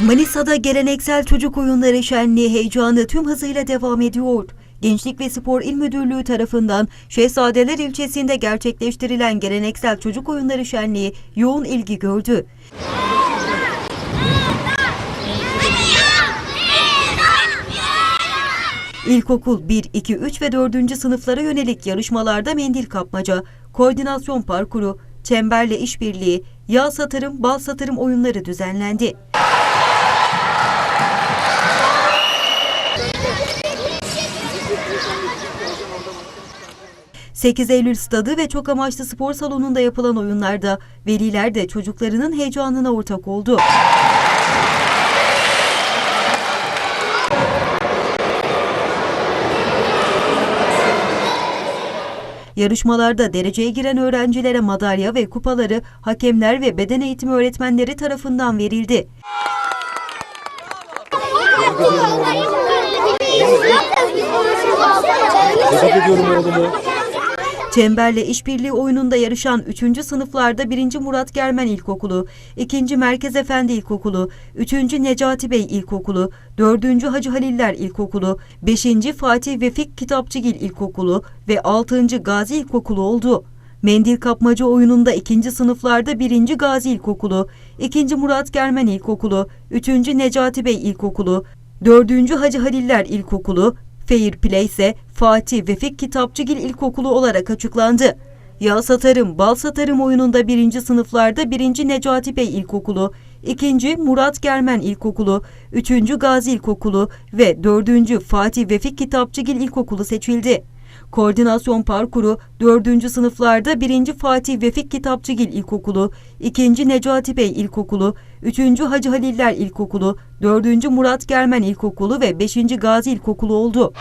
Manisa'da geleneksel çocuk oyunları şenliği heyecanı tüm hızıyla devam ediyor. Gençlik ve Spor İl Müdürlüğü tarafından Şehzadeler ilçesinde gerçekleştirilen geleneksel çocuk oyunları şenliği yoğun ilgi gördü. İlkokul 1, 2, 3 ve 4. sınıflara yönelik yarışmalarda mendil kapmaca, koordinasyon parkuru, çemberle işbirliği, yağ satırım, bal satırım oyunları düzenlendi. 8 Eylül Stadı ve çok amaçlı spor salonunda yapılan oyunlarda veliler de çocuklarının heyecanına ortak oldu. Yarışmalarda dereceye giren öğrencilere madalya ve kupaları hakemler ve beden eğitimi öğretmenleri tarafından verildi. Tebrik ediyorum oğlumu. Çemberle işbirliği oyununda yarışan 3. sınıflarda 1. Murat Germen İlkokulu, 2. Merkez Efendi İlkokulu, 3. Necati Bey İlkokulu, 4. Hacı Haliller İlkokulu, 5. Fatih Vefik Kitapçıgil İlkokulu ve 6. Gazi İlkokulu oldu. Mendil kapmaca oyununda 2. sınıflarda 1. Gazi İlkokulu, 2. Murat Germen İlkokulu, 3. Necati Bey İlkokulu, 4. Hacı Haliller İlkokulu, Fair Play ise Fatih Vefik Kitapçıgil İlkokulu olarak açıklandı. Yağ satarım, bal satarım oyununda birinci sınıflarda 1. Necati Bey İlkokulu, 2. Murat Germen İlkokulu, 3. Gazi İlkokulu ve 4. Fatih Vefik Kitapçıgil İlkokulu seçildi. Koordinasyon parkuru 4. sınıflarda 1. Fatih Vefik Kitapçıgil İlkokulu, 2. Necati Bey İlkokulu, 3. Hacı Haliller İlkokulu, 4. Murat Germen İlkokulu ve 5. Gazi İlkokulu oldu.